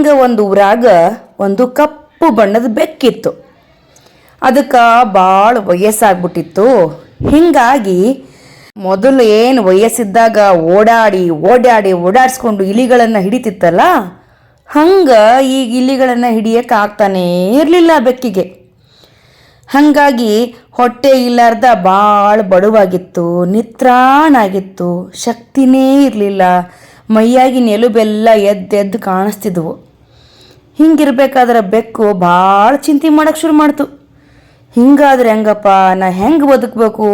ಹಿಂಗ ಒಂದು ಊರಾಗ ಒಂದು ಕಪ್ಪು ಬಣ್ಣದ ಬೆಕ್ಕಿತ್ತು. ಅದಕ್ಕೆ ಭಾಳ ವಯಸ್ಸಾಗ್ಬಿಟ್ಟಿತ್ತು. ಹಿಂಗಾಗಿ ಮೊದಲು ಏನು ವಯಸ್ಸಿದ್ದಾಗ ಓಡಾಡಿ ಓಡಾಡಿ ಓಡಾಡಿಸ್ಕೊಂಡು ಇಲಿಗಳನ್ನು ಹಿಡಿತಿತ್ತಲ್ಲ, ಹಂಗೆ ಈಗ ಇಲಿಗಳನ್ನು ಹಿಡಿಯಕ್ಕೆ ಆಗ್ತಾನೇ ಇರಲಿಲ್ಲ ಬೆಕ್ಕಿಗೆ. ಹಾಗಾಗಿ ಹೊಟ್ಟೆ ಇಲ್ಲಾರ್ದ ಭಾಳ ಬಡವಾಗಿತ್ತು, ನಿತ್ರಾಣಾಗಿತ್ತು, ಶಕ್ತಿನೇ ಇರಲಿಲ್ಲ. ಮೈಯಾಗಿ ನೆಲುಬೆಲ್ಲ ಎದ್ದೆದ್ದು ಕಾಣಿಸ್ತಿದ್ವು. ಹಿಂಗಿರ್ಬೇಕಾದ್ರೆ ಬೆಕ್ಕು ಭಾಳ ಚಿಂತೆ ಮಾಡೋಕ್ಕೆ ಶುರು ಮಾಡ್ತು. ಹಿಂಗಾದ್ರೆ ಹೆಂಗಪ್ಪ, ನಾ ಹೆಂಗೆ ಬದುಕಬೇಕು?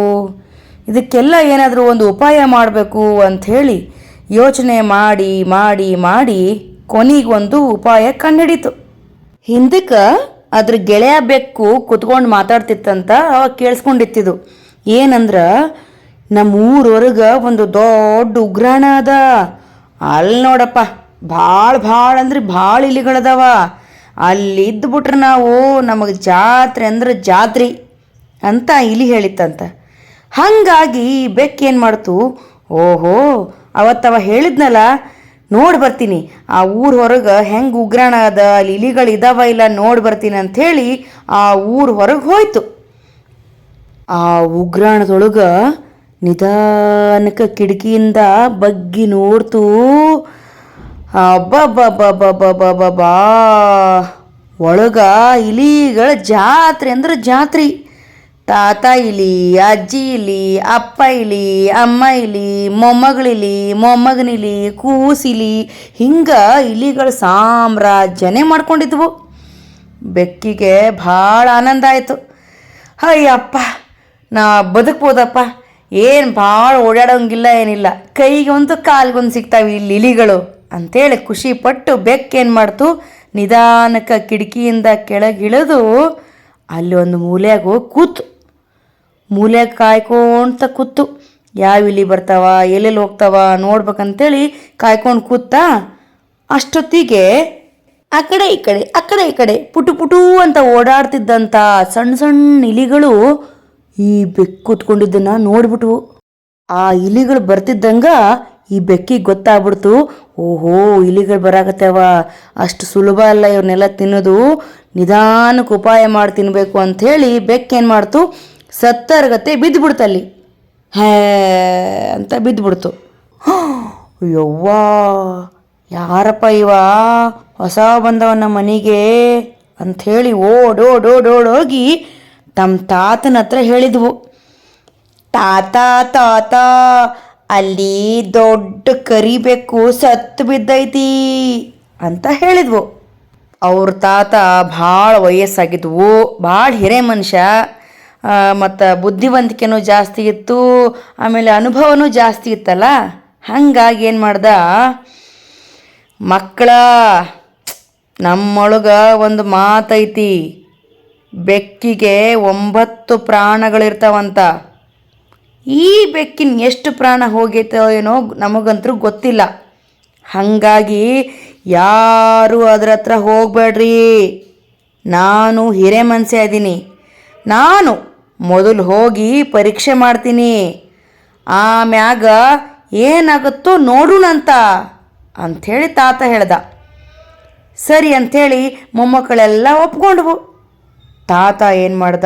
ಇದಕ್ಕೆಲ್ಲ ಏನಾದರೂ ಒಂದು ಉಪಾಯ ಮಾಡಬೇಕು ಹೇಳಿ ಯೋಚನೆ ಮಾಡಿ ಮಾಡಿ ಮಾಡಿ ಕೊನಿಗೊಂದು ಉಪಾಯ ಕಂಡುಹಿಡಿತು ಹಿಂದಕ್ಕೆ ಅದ್ರ ಗೆಳೆಯ ಬೆಕ್ಕು ಕುತ್ಕೊಂಡು ಮಾತಾಡ್ತಿತ್ತಂತ ಅವಾಗ ಕೇಳಿಸ್ಕೊಂಡಿತ್ತಿದು ಏನಂದ್ರೆ ನಮ್ಮ ಒಂದು ದೊಡ್ಡ ಉಗ್ರಾಣ ಅದ. ಅಲ್ಲಿ ನೋಡಪ್ಪ. ಭಾಳ ಭಾಳ ಅಂದ್ರೆ ಭಾಳ ಇಲಿಗಳದಾವ. ಅಲ್ಲಿ ಇದ್ಬಿಟ್ರೆ ನಾವು ನಮಗೆ ಜಾತ್ರೆ ಅಂದ್ರೆ ಜಾತ್ರೆ ಅಂತ ಇಲಿ ಹೇಳಿತ್ತಂತ. ಹಾಗಾಗಿ ಈ ಬೆಕ್ಕು ಏನು ಮಾಡ್ತು? ಓಹೋ, ಅವತ್ತವ ಹೇಳಿದ್ನಲ್ಲ, ನೋಡಿ ಬರ್ತೀನಿ. ಆ ಊರ ಹೊರಗೆ ಹೆಂಗೆ ಉಗ್ರಾಣ ಅದ, ಅಲ್ಲಿ ಇಲಿಗಳು ಇದಾವ ಇಲ್ಲ ನೋಡಿ ಬರ್ತೀನಿ ಅಂಥೇಳಿ ಆ ಊರ ಹೊರಗೆ ಹೋಯ್ತು. ಆ ಉಗ್ರಾಣದೊಳಗೆ ನಿಧಾನಕ್ಕೆ ಕಿಟಕಿಯಿಂದ ಬಗ್ಗಿ ನೋಡ್ತು ಅಬ್ಬಬ್ಬಬ್ಬಬ್ಬಬ್ಬಬ್ಬಾ ಒಳಗ ಇಲಿಗಳ ಜಾತ್ರೆ ಅಂದ್ರೆ ಜಾತ್ರೆ. ತಾತ ಇಲಿ, ಅಜ್ಜಿ ಇಲಿ, ಅಪ್ಪ ಇಲಿ, ಅಮ್ಮ ಇಲಿ ಮೊಮ್ಮಗಳಿಲಿ ಮೊಮ್ಮಗನಿಲಿ ಕೂಸಿಲಿ ಹಿಂಗ ಇಲಿಗಳ ಸಾಮ್ರಾಜ್ಯನೇ ಮಾಡ್ಕೊಂಡಿದ್ವು. ಬೆಕ್ಕಿಗೆ ಭಾಳ ಆನಂದ ಆಯಿತು. ಅಯ್ಯಪ್ಪ, ನಾ ಬದುಕ್ಬೋದಪ್ಪ. ಏನು ಭಾಳ ಓಡಾಡೋಂಗಿಲ್ಲ ಏನಿಲ್ಲ. ಕೈಗೆ ಒಂದು ಕಾಲ್ಗೊಂದು ಸಿಗ್ತಾವೆ ಇಲ್ಲಿ ಇಲಿಗಳು. ಅಂತೇಳಿ ಖುಷಿ ಪಟ್ಟು ಬೆಕ್ಕೇನು ಮಾಡ್ತು. ನಿಧಾನಕ್ಕೆ ಕಿಟಕಿಯಿಂದ ಕೆಳಗಿಳಿದು ಅಲ್ಲಿ ಒಂದು ಮೂಲೆಯಾಗ ಹೋಗಿ ಕೂತು. ಮೂಲೆಯಾಗ ಕಾಯ್ಕೊಂತ ಕೂತು. ಯಾವ ಇಲಿ ಬರ್ತಾವ, ಎಲ್ಲೆಲ್ಲಿ ಹೋಗ್ತಾವ ನೋಡ್ಬೇಕಂತೇಳಿ ಕಾಯ್ಕೊಂಡು ಕೂತ ಅಷ್ಟೊತ್ತಿಗೆ ಆ ಕಡೆ ಈ ಕಡೆ, ಆ ಕಡೆ ಈ ಕಡೆ ಪುಟು ಪುಟು ಅಂತ ಓಡಾಡ್ತಿದ್ದಂಥ ಸಣ್ಣ ಸಣ್ಣ ಇಲಿಗಳು ಈ ಬೆಕ್ಕು ಕೂತ್ಕೊಂಡಿದ್ದನ್ನು ನೋಡ್ಬಿಟ್ವು. ಆ ಇಲಿಗಳು ಬರ್ತಿದ್ದಂಗ ಈ ಬೆಕ್ಕಿಗೆ ಗೊತ್ತಾಗ್ಬಿಡ್ತು. ಓಹೋ, ಇಲಿಗಳು ಬರಾಕತ್ತವ. ಅಷ್ಟು ಸುಲಭ ಅಲ್ಲ ಇವನ್ನೆಲ್ಲ ತಿನ್ನೋದು. ನಿಧಾನಕ್ಕೆ ಉಪಾಯ ಮಾಡಿ ತಿನ್ನಬೇಕು ಅಂಥೇಳಿ ಬೆಕ್ಕೇನು ಮಾಡ್ತು. ಸತ್ತರ್ಗತೆ ಬಿದ್ದುಬಿಡ್ತಲ್ಲಿ ಹೇ ಅಂತ ಬಿದ್ದುಬಿಡ್ತು ಯವ್ವಾ, ಯಾರಪ್ಪ ಇವ? ಹೊಸ ಬಂದವ ನಮ್ಮ ಮನೆಗೆ ಅಂಥೇಳಿ ಓಡೋಡೋಡೋಡೋಗಿ ತಮ್ಮ ತಾತನ ಹತ್ರ ಹೇಳಿದ್ವು. ತಾತ ತಾತ ಅಲ್ಲಿ ದೊಡ್ಡ ಕರಿಬೇಕು ಸತ್ತು ಬಿದ್ದೈತಿ ಅಂತ ಹೇಳಿದ್ವು. ಅವ್ರ ತಾತ ಭಾಳ ವಯಸ್ಸಾಗಿದ್ವು, ಭಾಳ ಹಿರೇ ಮನುಷ್ಯ. ಮತ್ತು ಬುದ್ಧಿವಂತಿಕೆನೂ ಜಾಸ್ತಿ ಇತ್ತು, ಆಮೇಲೆ ಅನುಭವನೂ ಜಾಸ್ತಿ ಇತ್ತಲ್ಲ? ಹಂಗಾಗಿ ಏನು ಮಾಡ್ದ? ಮಕ್ಕಳ, ನಮ್ಮೊಳಗ ಒಂದು ಮಾತೈತಿ, ಬೆಕ್ಕಿಗೆ ಒಂಬತ್ತು ಪ್ರಾಣಗಳಿರ್ತಾವಂತ. ಈ ಬೆಕ್ಕಿನ ಎಷ್ಟು ಪ್ರಾಣ ಹೋಗೈತೋ ಏನೋ ನಮಗಂತೂ ಗೊತ್ತಿಲ್ಲ. ಹಾಗಾಗಿ ಯಾರು ಅದ್ರ ಹತ್ರ ಹೋಗಬೇಡ್ರಿ ನಾನು ಹಿರೇ ಮನಸ್ಸೆ ಅದೀನಿ. ನಾನು ಮೊದಲು ಹೋಗಿ ಪರೀಕ್ಷೆ ಮಾಡ್ತೀನಿ. ಆಮ್ಯಾಗ ಏನಾಗುತ್ತೋ ನೋಡೋಣಂತ ಅಂಥೇಳಿ ತಾತ ಹೇಳ್ದ. ಸರಿ ಅಂಥೇಳಿ ಮೊಮ್ಮಕ್ಕಳೆಲ್ಲ ಒಪ್ಕೊಂಡ್ವು. ತಾತ ಏನು ಮಾಡ್ದ?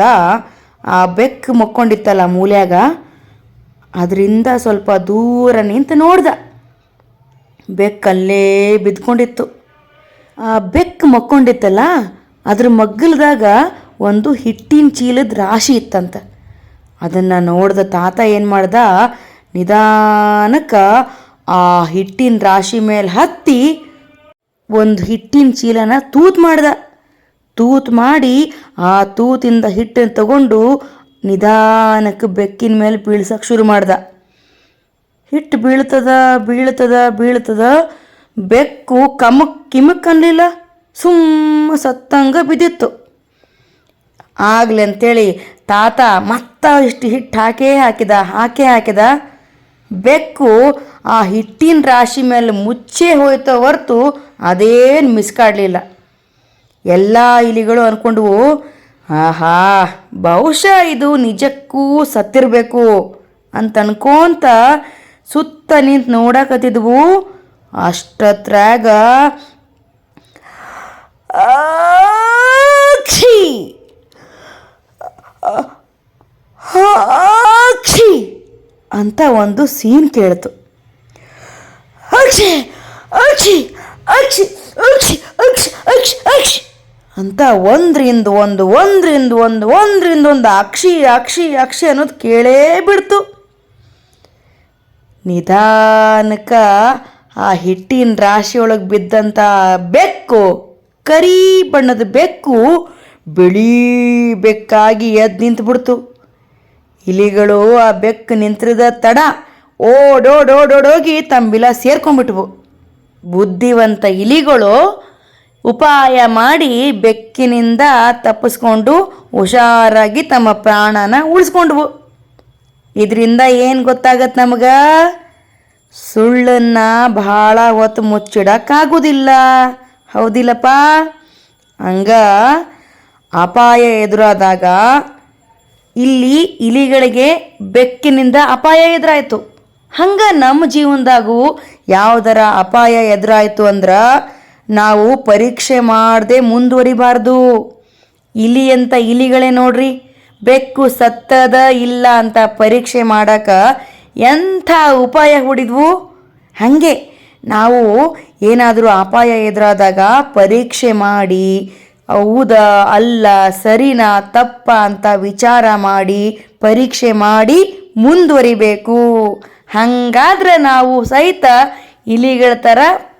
ಆ ಬೆಕ್ಕು ಮಕ್ಕೊಂಡಿತ್ತಲ್ಲ ಮೂಲ್ಯಾಗ ಅದರಿಂದ ಸ್ವಲ್ಪ ದೂರ ನಿಂತು ನೋಡ್ದ. ಬೆಕ್ಕಲ್ಲೇ ಬಿದ್ಕೊಂಡಿತ್ತು. ಆ ಬೆಕ್ಕು ಮಕ್ಕೊಂಡಿತ್ತಲ್ಲ, ಅದ್ರ ಮಗ್ಗಲ್ದಾಗ ಒಂದು ಹಿಟ್ಟಿನ ಚೀಲದ ರಾಶಿ ಇತ್ತಂತ. ಅದನ್ನು ನೋಡ್ದ ತಾತ ಏನು ಮಾಡ್ದ, ನಿಧಾನಕ್ಕೆ ಆ ಹಿಟ್ಟಿನ ರಾಶಿ ಮೇಲೆ ಹತ್ತಿ ಒಂದು ಹಿಟ್ಟಿನ ಚೀಲನ ತೂತ್ ಮಾಡ್ದ. ತೂತ್ ಮಾಡಿ ಆ ತೂತಿಂದ ಹಿಟ್ಟನ್ನು ತಗೊಂಡು ನಿಧಾನಕ್ಕೆ ಬೆಕ್ಕಿನ ಮೇಲೆ ಬೀಳ್ಸಕ್ಕೆ ಶುರು ಮಾಡ್ದ. ಹಿಟ್ಟು ಬೀಳ್ತದ ಬೀಳ್ತದ ಬೀಳ್ತದ, ಬೆಕ್ಕು ಕಮಕ್ ಕಿಮಕ್ ಅನ್ಲಿಲ್ಲ, ಸುಮ್ಮ ಸತ್ತಂಗ ಬಿದ್ದಿತ್ತು. ಆಗಲಿ ಅಂತೇಳಿ ತಾತ ಮತ್ತ ಇಷ್ಟು ಹಿಟ್ಟು ಹಾಕೇ ಹಾಕಿದ ಹಾಕೇ ಹಾಕಿದ. ಬೆಕ್ಕು ಆ ಹಿಟ್ಟಿನ ರಾಶಿ ಮೇಲೆ ಮುಚ್ಚೇ ಹೋಯ್ತೋ ಹೊರ್ತು ಅದೇನು ಮಿಸ್ಕಾಡಲಿಲ್ಲ ಎಲ್ಲ ಇಲಿಗಳು ಅಂದ್ಕೊಂಡ್ವು ಆಹಾ, ಬಹುಶಃ ಇದು ನಿಜಕ್ಕೂ ಸತ್ತಿರಬೇಕು ಅಂತ ಅನ್ಕೋತ ಸುತ್ತ ನಿಂತು ನೋಡಕತ್ತಿದ್ವು. ಅಷ್ಟತ್ರಾಗ, ಆಕ್ಷಿ! ಅಂತ ಒಂದು ಸೀನ್ ಕೇಳ್ತು. ಅಕ್ಷಿ ಅಕ್ಷಿ ಅಕ್ಷಿ ಅಕ್ಷಿ ಅಕ್ಷಿ ಅಕ್ಷಿ ಅಕ್ಷಿ ಅಂತ ಒಂದ್ರಿಂದ ಒಂದು ಒಂದ್ರಿಂದ ಒಂದು ಒಂದ್ರಿಂದ ಒಂದು ಅಕ್ಷಿ ಅಕ್ಷಿ ಅಕ್ಷಿ ಅನ್ನೋದು ಕೇಳೇ ಬಿಡ್ತು. ನಿಧಾನಕ ಆ ಹಿಟ್ಟಿನ ರಾಶಿಯೊಳಗೆ ಬಿದ್ದಂಥ ಬೆಕ್ಕು, ಕರಿ ಬಣ್ಣದ ಬೆಕ್ಕು ಬಿಳಿ ಬೆಕ್ಕಾಗಿ ಎದ್ದು ನಿಂತುಬಿಡ್ತು. ಇಲಿಗಳು ಆ ಬೆಕ್ಕು ನಿಂತಿರದ ತಡ ಓಡೋಡೋಡೋಡೋಗಿ ತಂಬಿಲ ಸೇರ್ಕೊಂಡ್ಬಿಟ್ವು. ಬುದ್ಧಿವಂತ ಇಲಿಗಳು ಉಪಾಯ ಮಾಡಿ ಬೆಕ್ಕಿನಿಂದ ತಪ್ಪಿಸ್ಕೊಂಡು ಹುಷಾರಾಗಿ ತಮ್ಮ ಪ್ರಾಣನ ಉಳಿಸ್ಕೊಂಡ್ವು. ಇದರಿಂದ ಏನು ಗೊತ್ತಾಗತ್ತೆ ನಮಗೆ? ಸುಳ್ಳನ್ನ ಭಾಳ ಹೊತ್ತು ಮುಚ್ಚಿಡೋಕ್ಕಾಗೋದಿಲ್ಲ. ಹೌದಿಲ್ಲಪ್ಪ? ಹಂಗ ಅಪಾಯ ಎದುರಾದಾಗ ಇಲ್ಲಿ ಇಲಿಗಳಿಗೆ ಬೆಕ್ಕಿನಿಂದ ಅಪಾಯ ಎದುರಾಯಿತು. ಹಂಗೆ ನಮ್ಮ ಜೀವನದಾಗೂ ಯಾವುದರ ಅಪಾಯ ಎದುರಾಯಿತು ಅಂದ್ರೆ ನಾವು ಪರೀಕ್ಷೆ ಮಾಡದೆ ಮುಂದುವರಿಬಾರ್ದು. ಇಲಿ ಅಂತ ಇಲಿಗಳೇ ನೋಡ್ರಿ, ಬೆಕ್ಕು ಸತ್ತದ ಇಲ್ಲ ಅಂತ ಪರೀಕ್ಷೆ ಮಾಡಕ ಎಂಥ ಉಪಾಯ ಹೂಡಿದ್ವು? ಹಾಗೆ ನಾವು ಏನಾದರೂ ಅಪಾಯ ಎದುರಾದಾಗ ಪರೀಕ್ಷೆ ಮಾಡಿ, ಹೌದ, ಅಲ್ಲ, ಸರಿನಾ, ತಪ್ಪ ಅಂತ ವಿಚಾರ ಮಾಡಿ, ಪರೀಕ್ಷೆ ಮಾಡಿ ಮುಂದುವರಿಬೇಕು. ಹಂಗಾದ್ರೆ ನಾವು ಸಹಿತ ಇಲಿಗಳ ಥರ